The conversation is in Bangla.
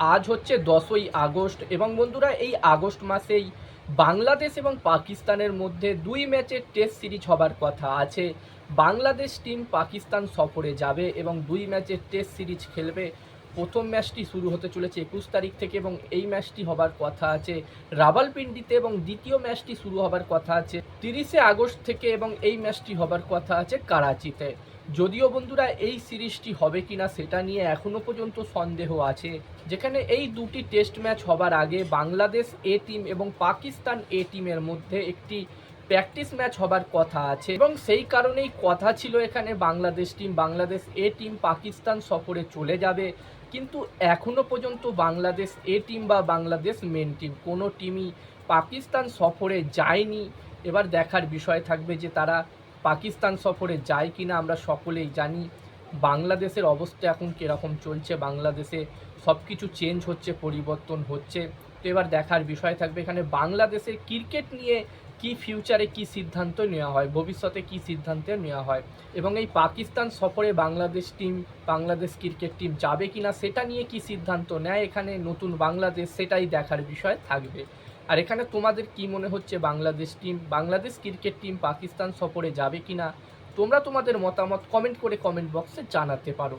আজ হচ্ছে দশই আগস্ট এবং বন্ধুরা এই আগস্ট মাসেই বাংলাদেশ এবং পাকিস্তানের মধ্যে দুই ম্যাচের টেস্ট সিরিজ হবার কথা আছে। বাংলাদেশ টিম পাকিস্তান সফরে যাবে এবং দুই ম্যাচের টেস্ট সিরিজ খেলবে। প্রথম ম্যাচটি শুরু হতে চলেছে একুশ তারিখ থেকে এবং এই ম্যাচটি হবার কথা আছে। রাবালপিন্ডিতে এবং দ্বিতীয় ম্যাচটি শুরু হবার কথা আছে। তিরিশে আগস্ট থেকে এবং এই ম্যাচটি হবার কথা আছে করাচিতে। যদিও বন্ধুরা এই সিরিজটি হবে কিনা সেটা নিয়ে এখনও পর্যন্ত সন্দেহ আছে, যেখানে এই দুটি টেস্ট ম্যাচ হবার আগে বাংলাদেশ এ টিম এবং পাকিস্তান এ টিমের মধ্যে একটি প্র্যাকটিস ম্যাচ হবার কথা আছে এবং সেই কারণেই কথা ছিল এখানে Bangladesh team, Bangladesh A team Pakistan সফরে চলে যাবে। কিন্তু এখনও পর্যন্ত বাংলাদেশ এ টিম বা বাংলাদেশ মেন টিম কোনো টিমই পাকিস্তান সফরে যায়নি। এবার দেখার বিষয় থাকবে যে তারা পাকিস্তান সফরে যায় কিনা আমরা সকলেই জানি। বাংলাদেশের অবস্থা এখন কীরকম চলছে? বাংলাদেশে সব কিছু চেঞ্জ হচ্ছে, পরিবর্তন হচ্ছে। তো এবার দেখার বিষয় থাকবে, এখানে বাংলাদেশের ক্রিকেট নিয়ে কি ফিউচারে কি সিদ্ধান্ত নেওয়া হয়? ভবিষ্যতে কি সিদ্ধান্ত নেওয়া হয়? এবং এই পাকিস্তান সফরে Bangladesh team Bangladesh cricket team যাবে কিনা, সেটা নিয়ে কি সিদ্ধান্ত নেয়? এখানে নতুন বাংলাদেশ, সেটাই দেখার বিষয় থাকবে। আর এখানে তোমাদের কি মনে হচ্ছে, Bangladesh team Bangladesh cricket team Pakistan সফরে যাবে কিনা? তোমরা তোমাদের মতামত কমেন্ট করে কমেন্ট বক্সে জানাতে পারো।